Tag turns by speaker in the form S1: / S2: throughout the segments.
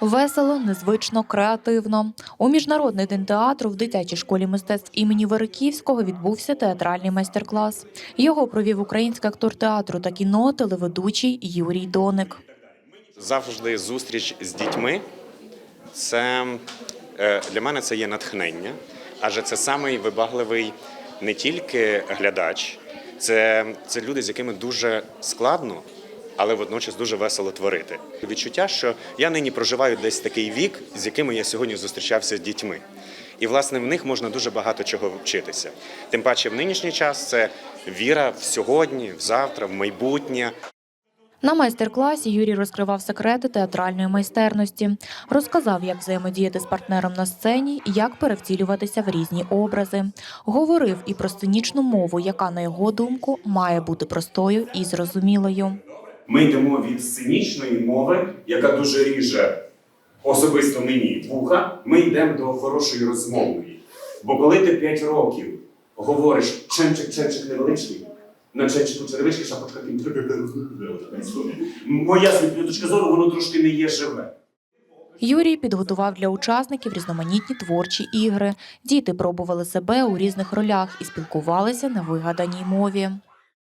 S1: Весело, незвично, креативно. У міжнародний день театру в дитячій школі мистецтв імені Вериківського відбувся театральний майстер-клас. Його провів український актор театру та кіно, телеведучий Юрій Доник.
S2: Завжди зустріч з дітьми це е, для мене це є натхнення, адже це самий вибагливий не тільки глядач, це, це люди, з якими дуже складно, але водночас дуже весело творити. Відчуття, що я нині проживаю десь такий вік, з якими я сьогодні зустрічався з дітьми. І, власне, в них можна дуже багато чого вчитися. Тим паче, в нинішній час це віра в сьогодні, в завтра, в майбутнє.
S1: На майстер-класі Юрій розкривав секрети театральної майстерності, розказав, як взаємодіяти з партнером на сцені, як перевтілюватися в різні образи. Говорив і про сценічну мову, яка, на його думку, має бути простою і зрозумілою.
S2: Ми йдемо від сценічної мови, яка дуже ріже особисто мені вуха. Ми йдемо до хорошої розмовної. Бо коли ти 5 років говориш ченчик, ченчик невеличкий, на ченчику черевички, шапочка кінь. Моя точка зору, воно трошки не є живе.
S1: Юрій підготував для учасників різноманітні творчі ігри. Діти пробували себе у різних ролях і спілкувалися на вигаданій мові.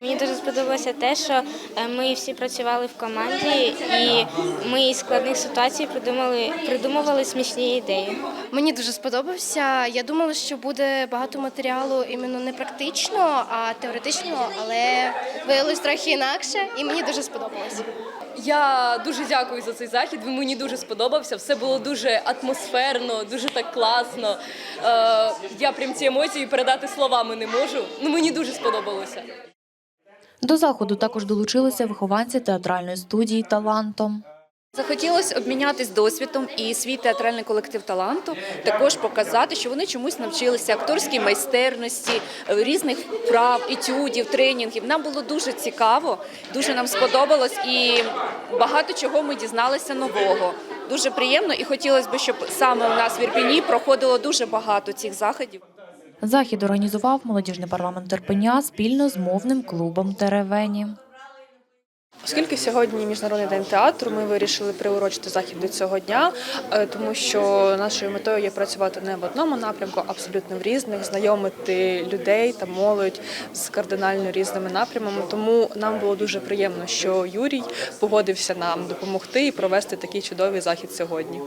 S3: Мені дуже сподобалося те, що е, ми всі працювали в команді, і ми із складних ситуацій придумали, придумували смішні ідеї.
S4: Мені дуже сподобався. Я думала, що буде багато матеріалу іменно не практично, а теоретично, але виявилось трохи інакше, і мені дуже сподобалося.
S5: Я дуже дякую за цей захід. Він мені дуже сподобався. Все було дуже атмосферно, дуже так класно. Е, я прям ці емоції передати словами не можу. Ну мені дуже сподобалося.
S1: До заходу також долучилися вихованці театральної студії талантом.
S6: Захотілося обмінятись досвідом і свій театральний колектив таланту також показати, що вони чомусь навчилися акторській майстерності, різних вправ, етюдів, тренінгів. Нам було дуже цікаво, дуже нам сподобалось і багато чого ми дізналися нового. Дуже приємно і хотілося б, щоб саме у нас в Ірпіні проходило дуже багато цих заходів.
S1: Захід організував молодіжний парламент Терпеня спільно з мовним клубом Теревені.
S7: Оскільки сьогодні міжнародний день театру, ми вирішили приурочити захід до цього дня, е, тому що нашою метою є працювати не в одному напрямку, абсолютно в різних, знайомити людей та молодь з кардинально різними напрямами. Тому нам було дуже приємно, що Юрій погодився нам допомогти і провести такий чудовий захід сьогодні.